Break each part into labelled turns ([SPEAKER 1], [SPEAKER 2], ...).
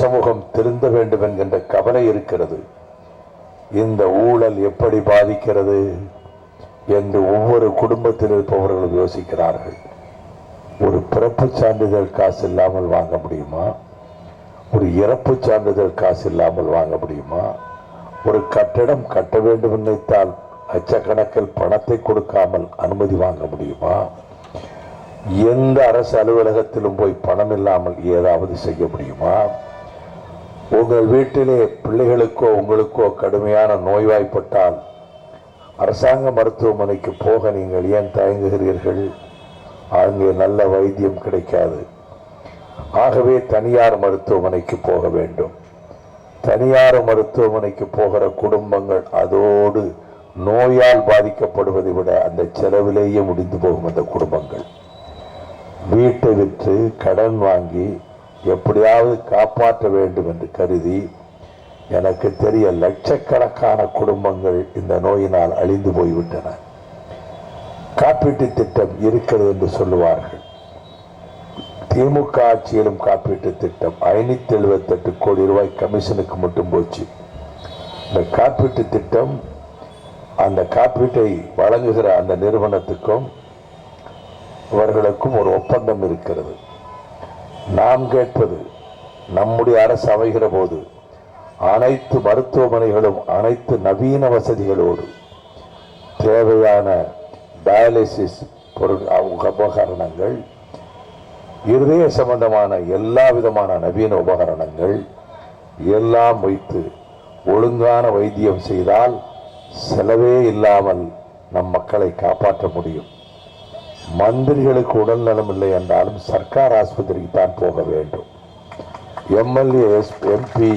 [SPEAKER 1] சமூகம் திருந்த வேண்டும் என்கின்ற கவலை இருக்கிறது. இந்த ஊழல் எப்படி பாதிக்கிறது என்று ஒவ்வொரு குடும்பத்தில் இருப்பவர்களும் யோசிக்கிறார்கள். ஒரு பிறப்பு சான்றிதழ் காசு இல்லாமல் வாங்க முடியுமா? ஒரு இறப்பு சான்றிதழ் காசு இல்லாமல் வாங்க முடியுமா? ஒரு கட்டடம் கட்ட வேண்டும் நினைத்தால் லட்சக்கணக்கில் பணத்தை கொடுக்காமல் அனுமதி வாங்க முடியுமா? எந்த அரசு அலுவலகத்திலும் போய் பணம் இல்லாமல் ஏதாவது செய்ய முடியுமா? உங்கள் வீட்டிலே பிள்ளைகளுக்கோ உங்களுக்கோ கடுமையான நோய்வாய்ப்பட்டால் அரசாங்க மருத்துவமனைக்கு போக நீங்கள் ஏன் தயங்குகிறீர்கள்? அங்கே நல்ல வைத்தியம் கிடைக்காது. ஆகவே தனியார் மருத்துவமனைக்கு போக வேண்டும். தனியார் மருத்துவமனைக்கு போகிற குடும்பங்கள் அதோடு நோயால் பாதிக்கப்படுவதை விட அந்த செலவிலேயே முடிந்து போகும் அந்த குடும்பங்கள். வீட்டை விற்று கடன் வாங்கி எப்படியாவது காப்பாற்ற வேண்டும் என்று கருதி எனக்கு தெரிய லட்சக்கணக்கான குடும்பங்கள் இந்த நோயினால் அழிந்து போய்விட்டன. காப்பீட்டு திட்டம் இருக்கிறது என்று சொல்லுவார்கள். திமுக ஆட்சியிலும் காப்பீட்டு திட்டம் ஐநூத்தி எழுபத்தெட்டு கோடி ரூபாய் கமிஷனுக்கு மட்டும் போச்சு. இந்த காப்பீட்டு திட்டம் அந்த காப்பீட்டை வழங்குகிற அந்த நிறுவனத்துக்கும் இவர்களுக்கும் ஒரு ஒப்பந்தம் இருக்கிறது. நாம் கேட்பது நம்முடைய அரசு அமைகிற போது அனைத்து மருத்துவமனைகளும் அனைத்து நவீன வசதிகளோடு தேவையான டயாலிசிஸ் பொருள் உபகரணங்கள் இருதய சம்பந்தமான எல்லா விதமான நவீன உபகரணங்கள் எல்லாம் வைத்து ஒழுங்கான வைத்தியம் செய்தால் செலவே இல்லாமல் நம் மக்களை காப்பாற்ற முடியும். மந்திரிகளுக்கு உடல் நலம் இல்லை என்றாலும் சர்க்கார் ஆஸ்பத்திரிக்கு தான் போக வேண்டும். MLAs MP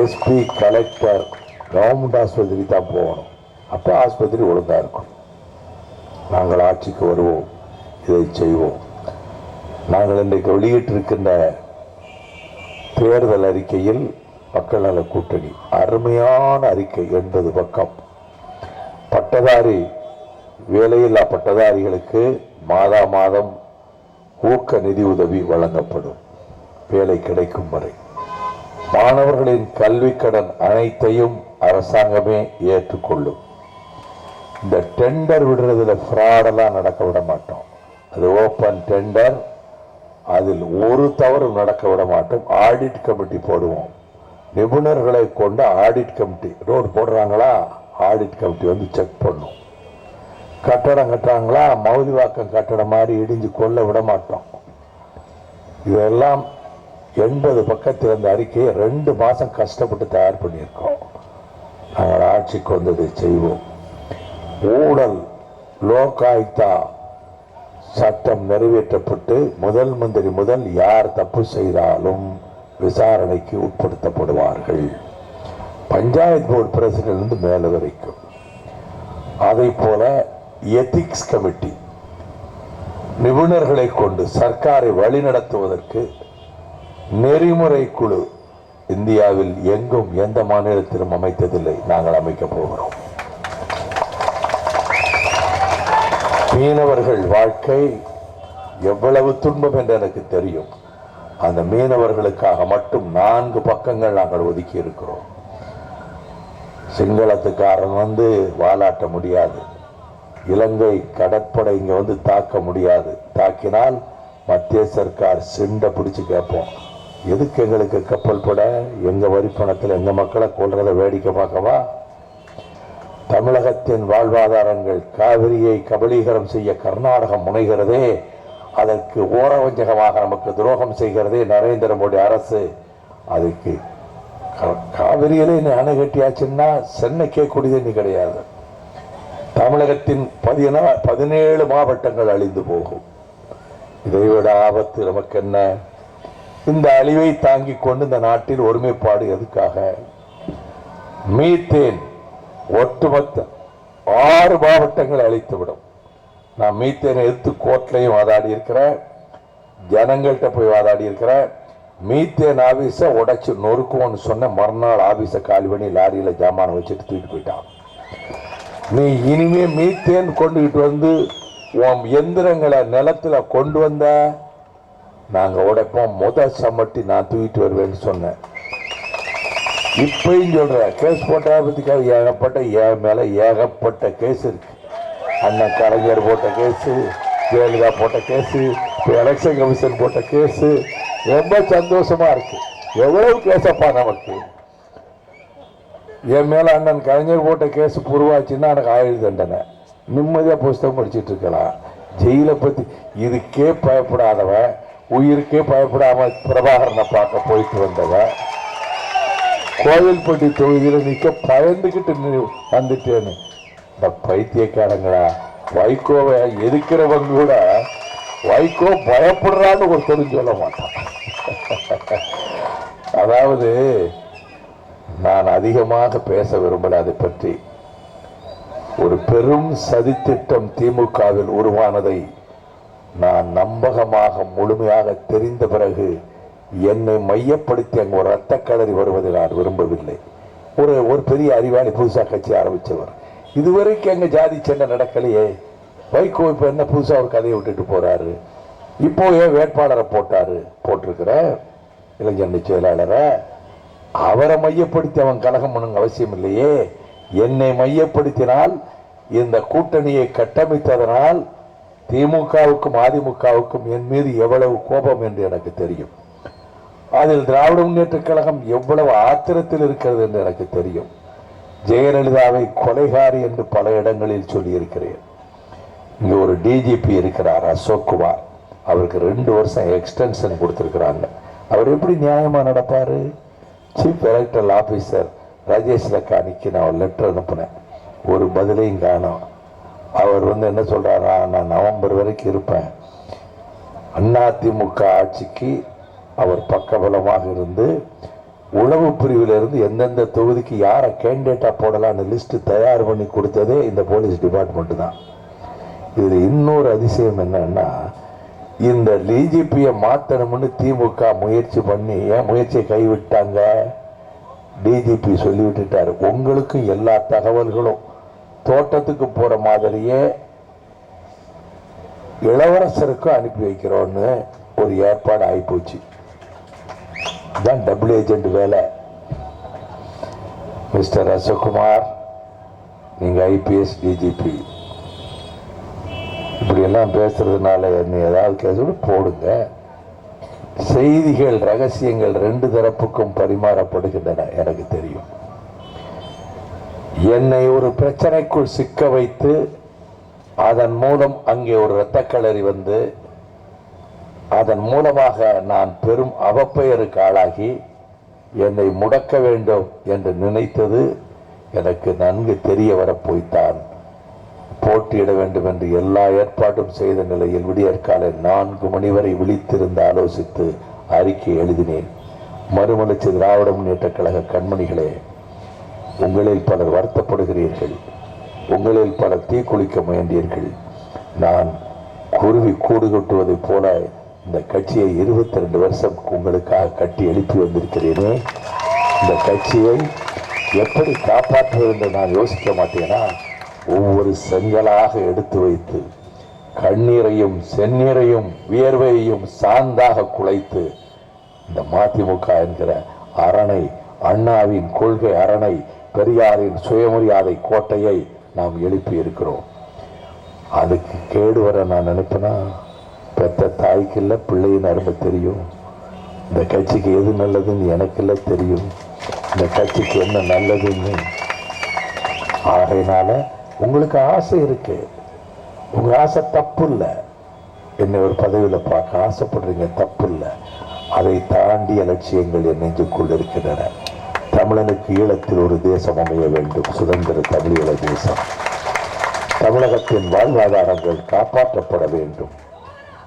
[SPEAKER 1] SP collector government ஆஸ்பத்திரிக்கு தான் போகணும். அப்போ ஆஸ்பத்திரி ஒழுங்காக இருக்கும். நாங்கள் ஆட்சிக்கு வருவோம். இதை செய்வோம். நாங்கள் இன்றைக்கு வெளியிட்டிருக்கின்ற தேர்தல் அறிக்கையில் மக்கள் நல கூட்டணி அருமையான அறிக்கை எண்பது பக்கம். பட்டதாரி வேலையில்லா பட்டதாரிகளுக்கு மாதா மாதம் ஊக்க நிதி உதவி வழங்கப்படும். வேலை கிடைக்கும் வரை. மாணவர்களின் கல்வி கடன் அனைத்தையும் அரசாங்கமே ஏற்றுக்கொள்ளும். இந்த டெண்டர் விடுறதுல ஃப்ராடெல்லாம் நடக்க விட மாட்டோம். அது ஓப்பன் டெண்டர் அதில் ஒரு தவறு நடக்க விட மாட்டோம். ஆடிட் கமிட்டி போடுவோம். நிபுணர்களை கொண்ட ஆடிட் கமிட்டி ரோடு போடுறாங்களா? ஆடிட் கமிட்டி வந்து செக் பண்ணும். கட்டடம் கட்டுறாங்களா? மௌதிவாக்கம் கட்டடம் மாதிரி இடிஞ்சு கொல்ல விட மாட்டோம் இதெல்லாம் எண்பது பக்கத்தில் இருந்த அறிக்கையை ரெண்டு மாதம் கஷ்டப்பட்டு தயார் பண்ணியிருக்கோம். நாங்கள் ஆட்சிக்கு வந்ததை செய்வோம். ஊழல் லோகாயுக்தா சட்டம் நிறைவேற்றப்பட்டு முதல் மந்திரி முதல் யார் தப்பு செய்தாலும் விசாரணைக்கு உட்படுத்தப்படுவார்கள். பஞ்சாயத்து போர்டு பிரசிடன்ட் மேல வரைக்கும் அதை போல எத்திக்ஸ் கமிட்டி நிபுணர்களை கொண்டு சர்க்காரை வழிநடத்துவதற்கு நெறிமுறை குழு இந்தியாவில் எங்கும் எந்த மாநிலத்திலும் அமைத்ததில்லை. நாங்கள் அமைக்கப் போகிறோம். மீனவர்கள் வாழ்க்கை எவ்வளவு துன்பம் என்று எனக்கு தெரியும். அந்த மீனவர்களுக்காக மட்டும் நான்கு பக்கங்கள் நாங்கள் ஒதுக்கி இருக்கிறோம். சிங்களத்துக்காரன் வந்து வாலாட்ட முடியாது. இலங்கை கடற்படை இங்கே வந்து தாக்க முடியாது. தாக்கினால் மத்திய சர்க்கார் சிண்டை பிடிச்சி கேட்போம். எதுக்கு எங்களுக்கு கப்பல் பட? எங்கள் வரி பணத்தில் எங்கள் மக்களை கொள்றதை வேடிக்கை பார்க்கவா? தமிழகத்தின் வாழ்வாதாரங்கள் காவிரியை கபலீகரம் செய்ய கர்நாடகம் முனைகிறதே அதற்கு ஓரவஞ்சகமாக நமக்கு துரோகம் செய்கிறதே நரேந்திர மோடி அரசு. அதுக்கு காவிரியிலே நீ அணை கட்டியாச்சுன்னா சென்னைக்கே குடிதண்ணி கிடையாது. தமிழகத்தின் பதினா பதினேழு மாவட்டங்கள் அழிந்து போகும். இதைவிட ஆபத்து நமக்கு என்ன இந்த அழிவை தாங்கிக் கொண்டு இந்த நாட்டில் ஒருமைப்பாடு எதுக்காக? மீத்தேன் ஒட்டுமொத்த ஆறு மாவட்டங்கள் அழித்துவிடும். நான் மீத்தேனை எடுத்து கோட்லையும் வாதாடி இருக்கிறேன் ஜனங்கள்கிட்ட போய் வாதாடி இருக்கிறேன் மீத்தேன் ஆபீஸை உடைச்சி நொறுக்குவோன்னு சொன்ன மறுநாள் ஆபீஸை காலி பண்ணி லாரியில் ஜாமானம் வச்சுட்டு தூக்கிட்டு போயிட்டான். நீ இனிமே மீத்தேன் கொண்டுகிட்டு வந்து உன் எந்திரங்களை நிலத்துல கொண்டு வந்த. நாங்கள் உடைப்போம். முத சமட்டி நான் தூக்கிட்டு வருவேன்னு சொன்னேன். இப்பயும் சொல்கிற கேஸ் போட்டாபத்திக்காக ஏகப்பட்ட என் மேலே ஏகப்பட்ட கேஸ் இருக்கு. அண்ணன் கலைஞர் போட்ட கேஸு ஜெயலலிதா போட்ட கேஸு இப்போ எலெக்ஷன் கமிஷன் போட்ட கேஸு ரொம்ப சந்தோஷமாக இருக்குது எவ்வளவு கேஸப்பா நமக்கு? என் மேல அண்ணன் கலைஞர் போட்ட கேஸ் புருவாச்சுன்னா எனக்கு ஆயுள் தண்டனை. நிம்மதியாக புஸ்தகம் படிச்சிட்டு இருக்கலாம். ஜெயிலை பற்றி இதுக்கே பயப்படாதவன் உயிருக்கே பயப்படாம பிரபாகரனை பார்க்க போயிட்டு வந்தவன். கோவில்பட்டி தொகுதியில் நிற்க பயந்துக்கிட்டு வந்துட்டேன்னு. இந்த பைத்தியக்காரங்களா வைகோவை எதிர்க்கிறவங்க கூட வைகோ பயப்படுறான்னு ஒருத்தரும் சொல்ல மாட்டான். அதாவது நான் அதிகமாக பேச விரும்பல அதை பற்றி. ஒரு பெரும் சதித்திட்டம் திமுகவில் உருவானதை நான் நம்பகமாக முழுமையாக தெரிந்த பிறகு என்னை மையப்படுத்தி அங்கு ஒரு ரத்த கலரி வருவதை நான் விரும்பவில்லை. ஒரு ஒரு பெரிய அறிவாளி புதுசா கட்சி ஆரம்பித்தவர் இதுவரைக்கும் எங்கள் ஜாதி சண்டை நடக்கலையே. வைகோ இப்போ என்ன புதுசாக ஒரு கதையை விட்டுட்டு போகிறாரு இப்போ ஏன் வேட்பாளரை போட்டாரு போட்டிருக்கிற இளைஞரணி செயலாளரை? அவரை மையப்படுத்தி அவன் கலகம் பண்ணுங்க அவசியம் இல்லையே. என்னை மையப்படுத்தினால் இந்த கூட்டணியை கட்டமைத்ததனால் திமுகவுக்கும் அதிமுகவுக்கும் என் மீது எவ்வளவு கோபம் என்று எனக்கு தெரியும். அதில் திராவிட முன்னேற்ற கழகம் எவ்வளவு ஆத்திரத்தில் இருக்கிறது என்று எனக்கு தெரியும். ஜெயலலிதாவை கொலைகாரி என்று பல இடங்களில் சொல்லியிருக்கிறேன். இங்கே ஒரு டிஜிபி இருக்கிறார் அசோக் குமார். அவருக்கு ரெண்டு வருஷம் எக்ஸ்டென்ஷன் கொடுத்துருக்குறாங்க. அவர் எப்படி நியாயமாக நடப்பார்? சீஃப் எலக்ட்ரல் ஆஃபீஸர் ராஜேஷ் லக்கானிக்கு நான் ஒரு லெட்டர் அனுப்புனேன். ஒரு பதிலையும் காணும். அவர் வந்து என்ன சொல்கிறாரா நான் நவம்பர் வரைக்கும் இருப்பேன். அதிமுக ஆட்சிக்கு அவர் பக்கபலமாக இருந்து உளவு பிரிவிலிருந்து எந்தெந்த தொகுதிக்கு யாரை கேண்டிடேட்டாக போடலான்னு லிஸ்ட்டு தயார் பண்ணி கொடுத்ததே இந்த போலீஸ் டிபார்ட்மெண்ட்டு தான். இதில் இன்னொரு அதிசயம் என்னன்னா இந்த டிஜிபியை மாற்றணும்னு திமுக முயற்சி பண்ணி ஏன் முயற்சியை கைவிட்டாங்க? டிஜிபி சொல்லி விட்டுட்டாரு உங்களுக்கும் எல்லா தகவல்களும் தோட்டத்துக்கு போகிற மாதிரியே இளவரசருக்கும் அனுப்பி வைக்கிறோன்னு ஒரு ஏற்பாடு ஆகிப்போச்சு தான் டபுள் ஏஜென்ட் வேலை. மிஸ்டர் அசோக்குமார் நீங்கள் ஐபிஎஸ் டிஜிபி இப்படியெல்லாம் பேசுகிறதுனால பேசுறதுனால என்ன ஏதாவது கேஸ் போடுங்க. செய்திகள் ரகசியங்கள் ரெண்டு தரப்புக்கும் பரிமாறப்படுகின்றன எனக்கு தெரியும். என்னை ஒரு பிரச்சனைக்குள் சிக்க வைத்து அதன் மூலம் அங்கே ஒரு இரத்தக்களறி வந்து அதன் மூலமாக நான் பெரும் அவப்பெயருக்கு ஆளாகி என்னை முடக்க வேண்டும் என்று நினைத்தது எனக்கு நன்கு தெரிய வரப்போய்த்தான். போட்டியிட வேண்டும் என்று எல்லா ஏற்பாடும் செய்த நிலையில் விடியற்காலை நான்கு மணி வரை விழித்திருந்து ஆலோசித்து அறிக்கை எழுதினேன். மறுமலர்ச்சி திராவிட முன்னேற்ற கழக கண்மணிகளே உங்களில் பலர் வருத்தப்படுகிறீர்கள். உங்களில் பலர் தீக்குளிக்க முயன்றீர்கள். நான் குருவி கூடு கட்டுவதைப் போல இந்த கட்சியை இருபத்தி ரெண்டு வருஷம் உங்களுக்காக கட்டி எழுப்பி வந்திருக்கிறேனே. இந்த கட்சியை எப்படி காப்பாற்றுவது என்று நான் யோசிக்க மாட்டேனா? ஒவ்வொரு செங்கலாக எடுத்து வைத்து கண்ணீரையும் செந்நீரையும் வியர்வையையும் சாந்தாக குலைத்து இந்த மதிமுக என்கிற அரணை அண்ணாவின் கொள்கை அரணை பெரியாரின் சுயமரியாதை கோட்டையை நாம் எழுப்பி இருக்கிறோம். அதுக்கு கேடு வர நான் நினைப்பேனா? பெத்த தாய்க்கு இல்லை பிள்ளையின் அருமை தெரியும். இந்த கட்சிக்கு எது நல்லதுன்னு எனக்கு இல்லை தெரியும். இந்த கட்சிக்கு என்ன நல்லதுன்னு. ஆகையினால உங்களுக்கு ஆசை இருக்கு. உங்க ஆசை தப்பு இல்லை என்னை ஒரு பதவியில் பார்க்க ஆசைப்படுறீங்க தப்பு இல்லை அதை தாண்டிய லட்சியங்கள் என் நெஞ்சுக்குள் இருக்கின்றன. தமிழனுக்கு ஈழத்தில் ஒரு தேசம் அமைய வேண்டும். சுதந்திர தமிழீழ தேசம். தமிழகத்தின் வாழ்வாதாரங்கள் காப்பாற்றப்பட வேண்டும்.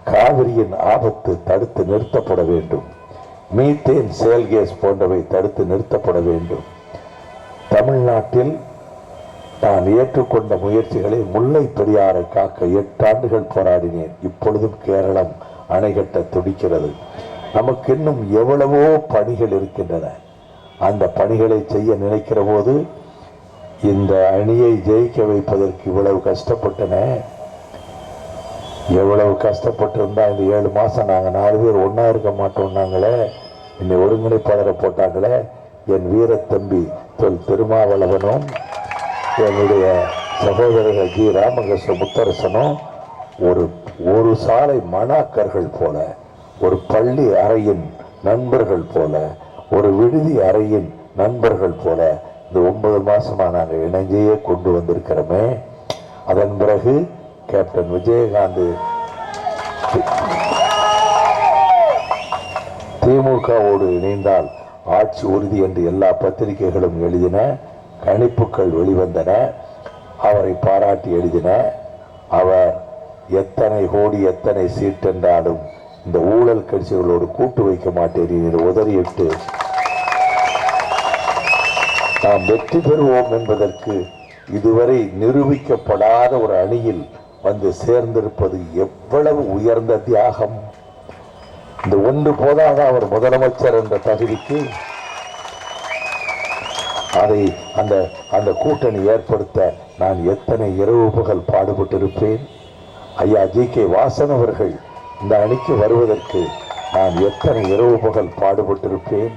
[SPEAKER 1] காவிரியின் ஆபத்து தடுத்து நிறுத்தப்பட வேண்டும். மீத்தேன் செயல் கேஸ் போன்றவை தடுத்து நிறுத்தப்பட வேண்டும். தமிழ்நாட்டில் நான் ஏற்றுக்கொண்ட முயற்சிகளை முல்லை பெரியாரை காக்க எட்டு ஆண்டுகள் போராடினேன். இப்பொழுதும் கேரளம் அணை கட்ட துடிக்கிறது. நமக்கு இன்னும் எவ்வளவோ பணிகள் இருக்கின்றன. அந்த பணிகளை செய்ய நினைக்கிற போது இந்த அணியை ஜெயிக்க வைப்பதற்கு இவ்வளவு கஷ்டப்பட்டன. எவ்வளவு கஷ்டப்பட்டிருந்தா இந்த ஏழு மாசம் நாங்க நாலு பேர் ஒன்றா இருக்க மாட்டோம்னாங்களே? என்னை ஒருங்கிணைப்பாளரை போட்டாங்களே? என் வீரத்தம்பி தொல் திருமாவளவனும் என்னுடைய சகோதரர்கள் ஜி ராமகிருஷ்ண முத்தரசனும் ஒரு ஒரு சாலை மணாக்கர்கள் போல ஒரு பள்ளி அறையின் நண்பர்கள் போல ஒரு விடுதி அறையின் நண்பர்கள் போல இந்த ஒன்பது மாசமா நாங்கள் இணைஞ்சையே கொண்டு வந்திருக்கிறோமே அதன் பிறகு கேப்டன் விஜயகாந்த் திமுகவோடு இணைந்தால் ஆட்சி உறுதி என்று எல்லா பத்திரிகைகளும் எழுதின கணிப்புகள் வெளிவந்தன. அவரை பாராட்டி எழுதின. அவர் எத்தனை கோடி எத்தனை சீட்டென்றாலும் இந்த ஊழல் கட்சிகளோடு கூட்டு வைக்க மாட்டேன் என்று உதறியிட்டு நாம் வெற்றி பெறுவோம் என்பதற்கு இதுவரை நிரூபிக்கப்படாத ஒரு அணியில் வந்து சேர்ந்திருப்பது எவ்வளவு உயர்ந்த தியாகம். இந்த ஒன்று போதாத அவர் முதலமைச்சர் என்ற தகுதிக்கு அதை அந்த அந்த கூட்டணி ஏற்படுத்த நான் எத்தனை இரவு பகல் பாடுபட்டிருப்பேன்? ஐயா ஜி. கே. வாசன் அவர்கள் இந்த அணிக்கு வருவதற்கு நான் எத்தனை இரவு பகல் பாடுபட்டிருப்பேன்?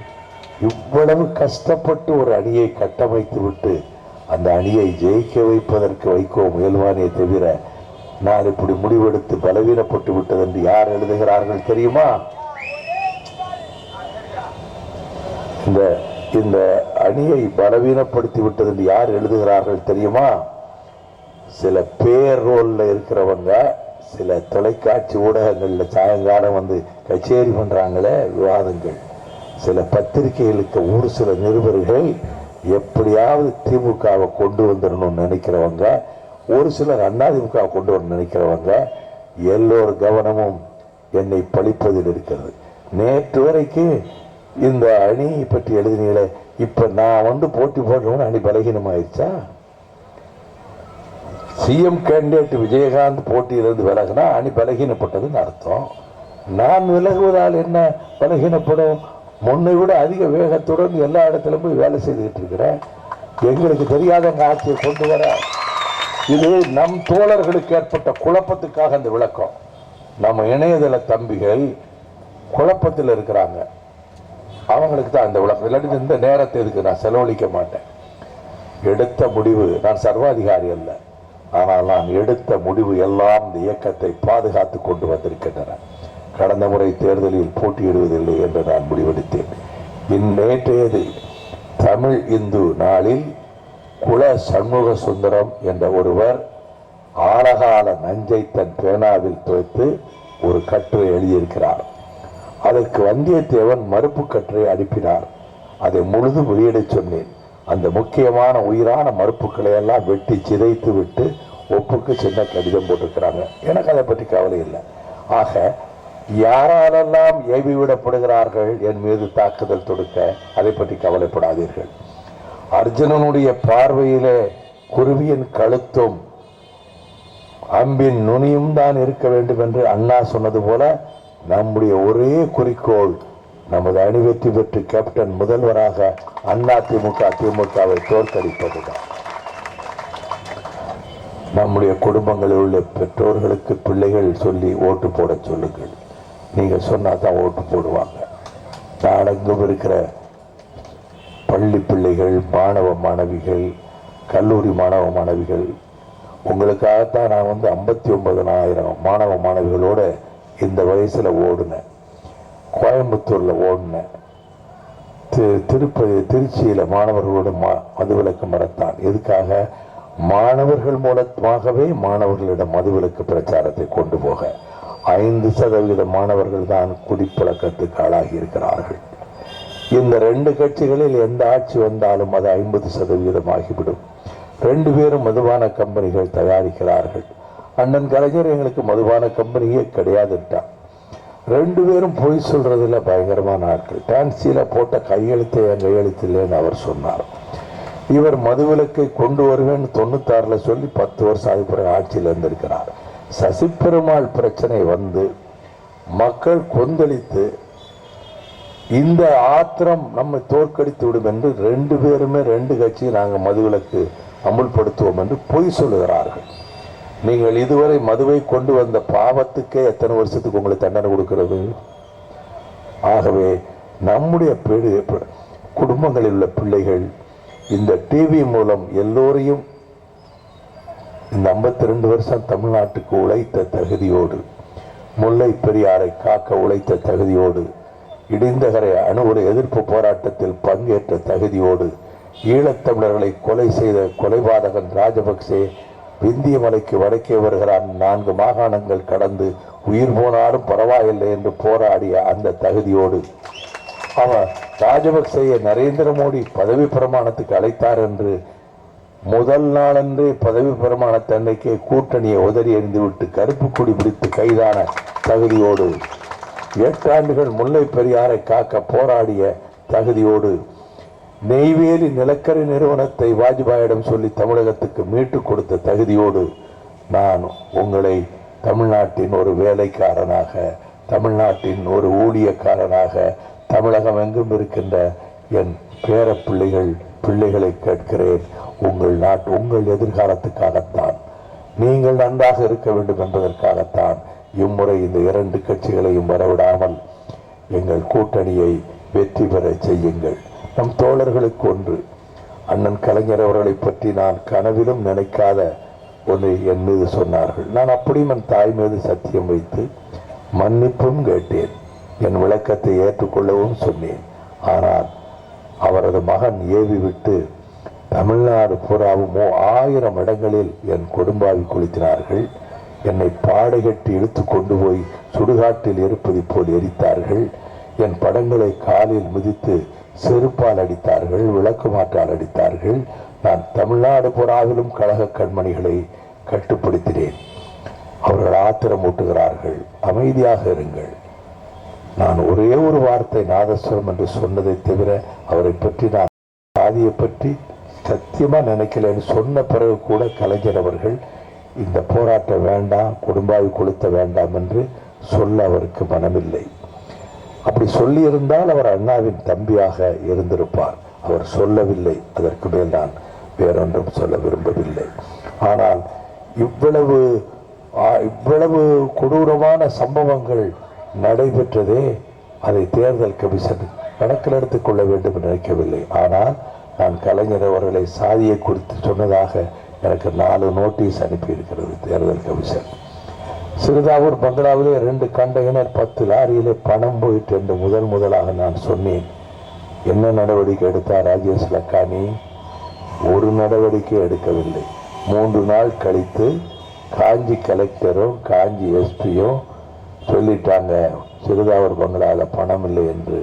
[SPEAKER 1] இவ்வளவு கஷ்டப்பட்டு ஒரு அணியை கட்டமைத்து விட்டு அந்த அணியை ஜெயிக்க வைப்பதற்கு வைக்கோ முயல்வானே தவிர நான் இப்படி முடிவெடுத்து பலவீனப்பட்டு விட்டது என்று யார் எழுதுகிறார்கள் தெரியுமா? இந்த இந்த அணியை பலவீனப்படுத்தி விட்டதில் யார் எழுதுகிறார்கள் தெரியுமா? சில பேர் இருக்கிறவங்க சில தொலைக்காட்சி ஊடகங்களில் சாயங்காலம் வந்து கச்சேரி பண்ணுறாங்களே விவாதங்கள். சில பத்திரிகைகளுக்கு ஒரு சில நிருபர்கள் எப்படியாவது திமுகவை கொண்டு வந்துடணும்னு நினைக்கிறவங்க ஒரு சிலர் அதிமுக கொண்டு வரணும்னு நினைக்கிறவங்க எல்லோர் கவனமும் என்னை பழிப்பதில் இருக்கிறது. நேற்று வரைக்கும் இந்த அணியை பற்றி எழுதினீங்களே இப்ப நான் வந்து போட்டி போடுறவன் அணி பலகீனமாயிருச்சா சிஎம் கேண்டிடேட் விஜயகாந்த் போட்டியிலிருந்து விலகினா அணி பலகீனப்பட்டதுன்னு அர்த்தம். நான் விலகுவதால் என்ன பலகீனப்படும்? முன்னை விட அதிக வேகத்துடன் எல்லா இடத்திலும் போய் வேலை செய்துகிட்டு இருக்கிறேன். எங்களுக்கு தெரியாதவங்க ஆட்சியை கொண்டு வர. இது நம் தோழர்களுக்கு ஏற்பட்ட குழப்பத்துக்காக அந்த விளக்கம். நம்ம இணையதள தம்பிகள் குழப்பத்தில் இருக்கிறாங்க. அவங்களுக்கு தான் அந்த விளக்கம் இல்லாட்டி இந்த நேரத்தை இதுக்கு நான் செலவழிக்க மாட்டேன்? எடுத்த முடிவு நான் சர்வாதிகாரி அல்ல. ஆனால் நான் எடுத்த முடிவு எல்லாம் இந்த இயக்கத்தை பாதுகாத்து கொண்டு வந்திருக்கின்றன. கடந்த முறை தேர்தலில் போட்டியிடுவதில்லை என்று நான் முடிவெடுத்தேன். இந்நேற்றையது தமிழ் இந்து நாளில் குல சண்முக சுந்தரம் என்ற ஒருவர் ஆழகால நஞ்சை தன் பேனாவில் துவைத்து ஒரு கட்டுரை எழுதியிருக்கிறார். அதற்கு வந்தியத்தேவன் மறுப்பு கற்றை அனுப்பினார். அதை முழுதும் வெளியிடச் சொன்னேன். அந்த முக்கியமான உயிரான மறுப்புகளை எல்லாம் வெட்டி சிதைத்து விட்டு ஒப்புக்கு சின்ன கடிதம் போட்டிருக்கிறாங்க. எனக்கு அதை பற்றி கவலை இல்லை. ஆக யாராலெல்லாம் ஏவி விடப்படுகிறார்கள் என் மீது தாக்குதல் தொடுக்க அதை பற்றி கவலைப்படாதீர்கள். அர்ஜுனனுடைய பார்வையிலே குருவியின் கழுத்தும் அம்பின் நுனியும் தான் இருக்க வேண்டும் என்று அண்ணா சொன்னது போல நம்முடைய ஒரே குறிக்கோள் நமது அணி வெற்றி பெற்று கேப்டன் முதல்வராக அண்ணா திமுக திமுகவை தோற்கடிப்பதுதான். நம்முடைய குடும்பங்களில் உள்ள பெற்றோர்களுக்கு பிள்ளைகள் சொல்லி ஓட்டு போட சொல்லுங்கள். நீங்கள் சொன்னால் தான் ஓட்டு போடுவாங்க. நான் நாடெங்கும் இருக்கிற பள்ளி பிள்ளைகள் மாணவ மாணவிகள் கல்லூரி மாணவ மாணவிகள் உங்களுக்காகத்தான் நான் வந்து ஐம்பத்தி ஒன்பதனாயிரம் மாணவ மாணவிகளோட இந்த வயசில் ஓடினேன் கோயம்புத்தூரில் ஓடினேன் திரு திருப்பதி திருச்சியில் மாணவர்களோட மா- மதுவிலக்கு மறத்தான். எதுக்காக? மாணவர்கள் மூலமாகவே மாணவர்களிடம் மதுவிலக்கு பிரச்சாரத்தை கொண்டு போக. ஐந்து சதவீத மாணவர்கள் தான் குடிப்பழக்கத்துக்கு ஆளாகி இருக்கிறார்கள். இந்த ரெண்டு கட்சிகளில் எந்த ஆட்சி வந்தாலும் அது ஐம்பது சதவீதம் ஆகிவிடும் ரெண்டு பேரும் மதுபான கம்பெனிகள் தயாரிக்கிறார்கள். அண்ணன் கலைஞர் எங்களுக்கு மதுபான கம்பெனியே கிடையாதுட்டான் ரெண்டு பேரும் பொய் சொல்றதுல பயங்கரமான ஆட்கள். டான்சியில் போட்ட கையெழுத்தை என் கையெழுத்து இல்லைன்னு அவர் சொன்னார். இவர் மதுவிலக்கை கொண்டு வருவேன்னு தொண்ணூத்தாறில் சொல்லி பத்து வருஷம் அது பிறகு ஆட்சியில் இருந்திருக்கிறார் சசிபெருமாள் பிரச்சனை வந்து மக்கள் கொந்தளித்து இந்த ஆத்திரம் நம்மை தோற்கடித்து விடும் என்று ரெண்டு பேருமே ரெண்டு கட்சியும் நாங்கள் மதுவிலக்கு அமுல்படுத்துவோம் என்று பொய் சொல்லுகிறார்கள். நீங்கள் இதுவரை மதுவை கொண்டு வந்த பாவத்துக்கே எத்தனை வருஷத்துக்கு உங்களுக்கு தண்டனை கொடுக்கிறது? ஆகவே நம்முடைய குடும்பங்களில் உள்ள பிள்ளைகள் இந்த டிவி மூலம் எல்லோரையும் இந்த 52 வருஷம் தமிழ்நாட்டுக்கு உழைத்த தகுதியோடு முல்லை பெரியாரை காக்க உழைத்த தகுதியோடு இடிந்தகரை அணுகுறை எதிர்ப்பு போராட்டத்தில் பங்கேற்ற தகுதியோடு ஈழத்தமிழர்களை கொலை செய்த கொலைபாதகன் ராஜபக்சே விந்திய மலைக்கு வடக்கே வருகிறான். நான்கு மாகாணங்கள் கடந்து உயிர் போனாலும் பரவாயில்லை என்று போராடிய அந்த தகுதியோடு. அவர் ராஜபக்சேயை நரேந்திர மோடி பதவி பிரமாணத்துக்கு அழைத்தார் என்று முதல் நாளன்றே பதவி பிரமாண அன்னைக்கே கூட்டணியை உதறி எறிந்துவிட்டு கருப்பு கொடி பிடித்து கைதான தகுதியோடு. எட்டாண்டுகள் முல்லை பெரியாரை காக்க போராடிய தகுதியோடு நெய்வேலி நிலக்கரி நிறுவனத்தை வாஜ்பாயிடம் சொல்லி தமிழகத்துக்கு மீட்டுக் கொடுத்த தகுதியோடு நான் உங்களை தமிழ்நாட்டின் ஒரு வேலைக்காரனாக தமிழ்நாட்டின் ஒரு ஊழியக்காரனாக தமிழகம் எங்கும் இருக்கின்ற என் பேர பிள்ளைகள் பிள்ளைகளை கேட்கிறேன். உங்கள் நாட்டு உங்கள் எதிர்காலத்துக்காகத்தான். நீங்கள் நன்றாக இருக்க வேண்டும் என்பதற்காகத்தான் இம்முறை இந்த இரண்டு கட்சிகளையும் வரவிடாமல் எங்கள் கூட்டணியை வெற்றி பெறச் செய்யுங்கள். நம் தோழர்களுக்கு ஒன்று. அண்ணன் கலைஞர் அவர்களை பற்றி நான் கனவிலும் நினைக்காத ஒன்று என் மீது சொன்னார்கள். நான் அப்படியும் என் தாய் மீது சத்தியம் வைத்து மன்னிப்பும் கேட்டேன். என் விளக்கத்தை ஏற்றுக்கொள்ளவும் சொன்னேன். ஆனால் அவரது மகன் ஏவி விட்டு தமிழ்நாடு பூராவும் ஆயிரம் இடங்களில் என் கொடும்பாவி குளித்தினார்கள். என்னை பாடைகட்டி இழுத்து கொண்டு போய் சுடுகாட்டில் இருப்பது போல் எரித்தார்கள். என் படங்களை காலில் மிதித்து செருப்பால் அடித்தார்கள் விளக்குமாற்றால் அடித்தார்கள். நான் தமிழ்நாடு புறாவிலும் கழக கண்மணிகளை கட்டுப்படுத்தினேன். அவர்கள் ஆத்திரமூட்டுகிறார்கள் அமைதியாக இருங்கள். நான் ஒரே ஒரு வார்த்தை நாதஸ்வரம் என்று சொன்னதை தவிர அவரை பற்றி நான் சாதியை பற்றி சத்தியமாக நினைக்கலன்னு சொன்ன பிறகு கூட கலைஞர் அவர்கள் இந்த போராட்டம் வேண்டாம் குடும்பாவி கொளுத்த வேண்டாம் என்று சொல்ல அவருக்கு மனமில்லை. அப்படி சொல்லியிருந்தால் அவர் அண்ணாவின் தம்பியாக இருந்திருப்பார். அவர் சொல்லவில்லை. அதற்கு மேல் நான் வேறொன்றும் சொல்ல விரும்பவில்லை. ஆனால் இவ்வளவு இவ்வளவு கொடூரமான சம்பவங்கள் நடைபெற்றதே அதை தேர்தல் கமிஷன் கணக்கில் எடுத்துக்கொள்ள வேண்டும் என்று நினைக்கவில்லை. ஆனால் நான் கலைஞர் அவர்களை சாதியை குறித்து சொன்னதாக எனக்கு நாலு நோட்டீஸ் அனுப்பியிருக்கிறது தேர்தல் கமிஷன். சிறுதாவூர் பங்களாவிலே ரெண்டு கண்டெய்னர் பத்து லாரியிலே பணம் போயிட்டு என்று முதல் முதலாக நான் சொன்னேன். என்ன நடவடிக்கை எடுத்தார் ராஜேஷ் லக்கானி? ஒரு நடவடிக்கை எடுக்கவில்லை. மூன்று நாள் கழித்து காஞ்சி கலெக்டரும் காஞ்சி எஸ்பியும் சொல்லிட்டாங்க சிறுதாவூர் பங்களாவில் பணம் இல்லை என்று.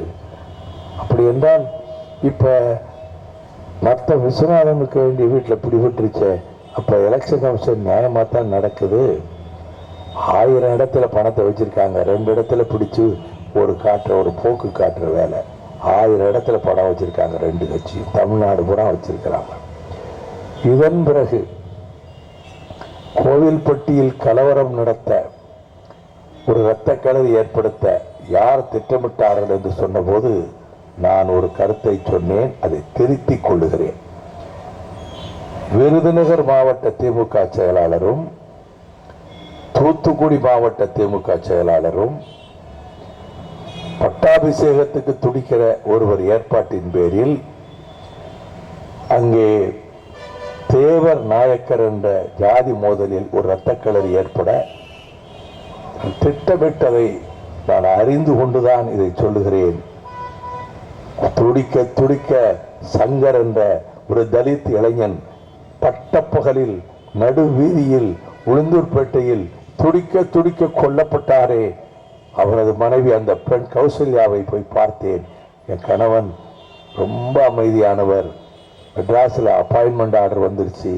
[SPEAKER 1] அப்படி என்றால் இப்போ மற்ற விஸ்வநாதனுக்கு வேண்டிய வீட்டில் பிடிபட்டுருச்சே அப்போ எலெக்ஷன் கமிஷன் நியாயமாக தான் நடக்குது. ஆயிரம் இடத்துல பணத்தை வச்சிருக்காங்க. ரெண்டு இடத்துல பிடிச்சு ஒரு காட்டுற ஒரு போக்கு காட்டுற வேலை. ஆயிரம் இடத்துல பணம் வச்சிருக்காங்க ரெண்டு கட்சி. தமிழ்நாடு பூரா வச்சிருக்கிறாங்க. இதன் பிறகு கோவில்பட்டியில் கலவரம் நடத்த ஒரு இரத்த களரி ஏற்படுத்த யார் திட்டமிட்டார்கள் என்று சொன்னபோது நான் ஒரு கருத்தை சொன்னேன். அதை திருத்திக் கொள்ளுகிறேன். விருதுநகர் மாவட்ட திமுக செயலாளரும் தூத்துக்குடி மாவட்ட திமுக செயலாளரும் பட்டாபிஷேகத்துக்கு துடிக்கிற ஒருவர் ஏற்பாட்டின் பேரில் அங்கே தேவர் நாயக்கர் என்ற ஜாதி மோதலில் ஒரு இரத்தக்களறி ஏற்பட திட்டமிட்டதை நான் அறிந்து கொண்டுதான் இதை சொல்லுகிறேன். துடிக்க துடிக்க சங்கர் என்ற ஒரு தலித் இளைஞன் பட்டப்பகலில் நடு வீதியில் உளுந்தூர்பேட்டையில் துடிக்க துடிக்க கொல்லப்பட்டாரே. அவரது மனைவி அந்த பெண் கௌசல்யாவை போய் பார்த்தேன். என் கணவன் ரொம்ப அமைதியானவர். மெட்ராஸில் அப்பாயின்மெண்ட் ஆர்டர் வந்துருச்சு.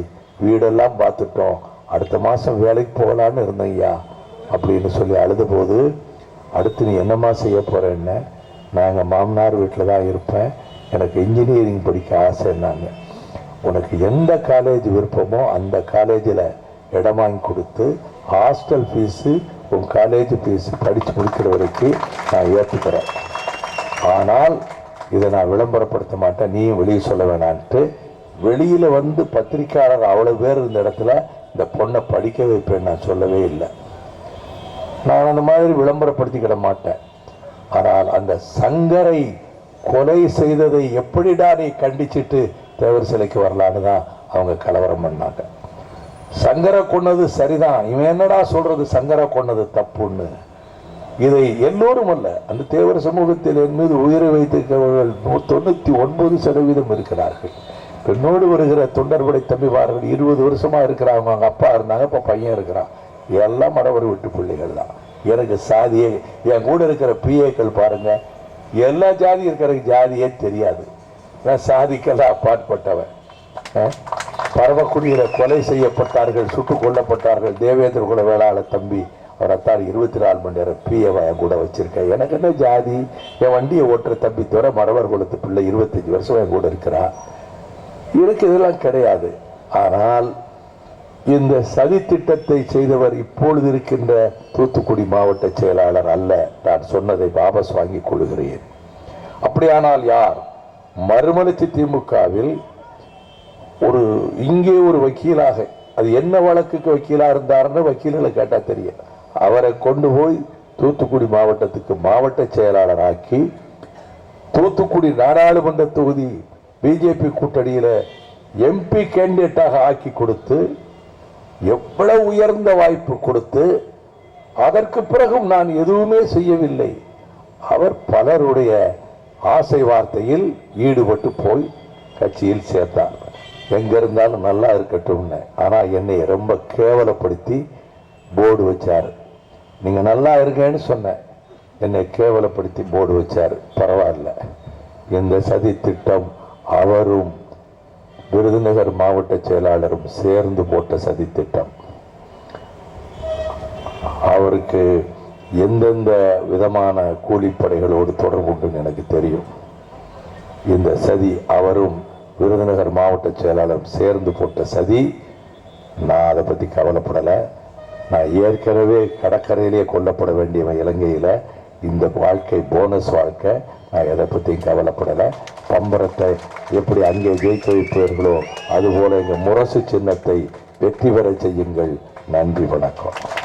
[SPEAKER 1] வீடெல்லாம் பார்த்துட்டோம். அடுத்த மாதம் வேலைக்கு போகலான்னு இருந்தேன் ஐயா அப்படின்னு சொல்லி அழுதபோது அடுத்து நீ என்னம்மா செய்ய போகிறேன்னு நான் எங்கள் மாமனார் வீட்டில் தான் இருப்பேன். எனக்கு இன்ஜினியரிங் படிக்க ஆசைன்னாங்க. உனக்கு எந்த காலேஜ் விருப்பமோ அந்த காலேஜில் இடம் வாங்கி கொடுத்து ஹாஸ்டல் ஃபீஸு உன் காலேஜ் ஃபீஸு படித்து முடிக்கிற வரைக்கும் நான் ஏற்றுக்கிறேன் ஆனால் இதை நான் விளம்பரப்படுத்த மாட்டேன் நீயும் வெளியே சொல்ல வேணான்ட்டு. வெளியில் வந்து பத்திரிக்கையாளர் அவ்வளோ பேர் இருந்த இடத்துல இந்த பொண்ணை படிக்க வைப்பேன் நான் சொல்லவே இல்லை. நான் அந்த மாதிரி விளம்பரப்படுத்திக்கிட மாட்டேன். ஆனால் அந்த சங்கரை கொலை செய்ததை எப்படிடா நீ கண்டிச்சிட்டு தேவர் சிலைக்கு வரலான்னு தான் அவங்க கலவரம் பண்ணாங்க. சங்கரை கொன்னது சரிதான். இவன் என்னடா சொல்றது? சங்கரை கொன்னது தப்புன்னு. இதை எல்லோரும் அல்ல அந்த தேவர் சமூகத்தில் என் மீது உயிரை வைத்திருக்கிறவர்கள் தொண்ணூற்றி ஒன்பது சதவீதம் இருக்கிறார்கள். பெண்ணோடு வருகிற தொண்டர்படை தம்பிமார்கள் இருபது வருஷமாக இருக்கிறாங்க. அவங்க அப்பா இருந்தாங்க இப்போ பையன் இருக்கிறான். எல்லாம் மடவர் வீட்டு பிள்ளைகள் தான். எனக்கு சாதியே என் கூட இருக்கிற பிஏக்கள் பாருங்கள் எல்லா ஜாதி இருக்கிற ஜாதியே தெரியாது. நான் சாதிக்கெல்லாம் அப்பாற்பட்டவன் ஆ? பரவக்குடியில் கொலை செய்யப்பட்டார்கள் சுட்டுக் கொல்லப்பட்டார்கள். தேவேந்திர குல வேளாளர் தம்பி அவர் அத்தாடி இருபத்தி நாலு மணி நேரம் பிஏவை என் கூட வச்சிருக்கேன். எனக்கு என்ன ஜாதி? என் வண்டியை ஓட்டுற தம்பி தவிர மரவர் குலத்து பிள்ளை இருபத்தஞ்சி வருஷம் என் கூட இருக்கிறா. எனக்கு இதெல்லாம் கிடையாது. ஆனால் இந்த சதி திட்டத்தை செய்தவர் இப்பொழுது இருக்கின்ற தூத்துக்குடி மாவட்ட செயலாளர் அல்ல. நான் சொன்னதை வாபஸ் வாங்கிக் கொள்கிறேன். அப்படியானால் யார்? மறுமலர்ச்சி திமுகவில் ஒரு இங்கே ஒரு வக்கீலாக அது என்ன வழக்குக்கு வக்கீலாக இருந்தாருன்னு வக்கீல்களை கேட்டால் தெரியும். அவரை கொண்டு போய் தூத்துக்குடி மாவட்டத்துக்கு மாவட்ட செயலாளர் ஆக்கி தூத்துக்குடி நாடாளுமன்ற தொகுதி பிஜேபி கூட்டணியில் எம்பி கேண்டிடேட்டாக ஆக்கி கொடுத்து எவ்வளவு உயர்ந்த வாய்ப்பு கொடுத்து அதற்கு பிறகும் நான் எதுவுமே செய்யவில்லை. அவர் பலருடைய ஆசை வார்த்தையில் ஈடுபட்டு போய் கட்சியில் சேர்ந்தார் எங்க இருந்தாலும் நல்லா இருக்கட்டும்னு. ஆனால் என்னை ரொம்ப கேவலப்படுத்தி போர்டு வச்சார். நீங்கள் நல்லா இருக்கேன்னு சொன்னேன். என்னை கேவலப்படுத்தி போர்டு வச்சார். பரவாயில்ல. இந்த சதி திட்டம் அவரும் விருதுநகர் மாவட்ட செயலாளரும் சேர்ந்து போட்ட சதி திட்டம். அவருக்கு எந்தெந்த விதமான கூலிப்படைகளோடு தொடர்பு உண்டுன்னு எனக்கு தெரியும். இந்த சதி அவரும் விருதுநகர் மாவட்ட செயலாளர் சேர்ந்து போட்ட சதி நான் அதை பற்றி கவலைப்படலை. நான் ஏற்கனவே கடற்கரையிலே கொல்லப்பட வேண்டியவன் இலங்கையில். இந்த வாழ்க்கை போனஸ் வாழ்க்கை. நான் எதை பற்றியும் கவலைப்படலை. பம்பரத்தை எப்படி அங்கே ஜெயிக்க வைப்பீர்களோ அதுபோல் எங்கள் முரசு சின்னத்தை வெற்றி பெற செய்யுங்கள். நன்றி வணக்கம்.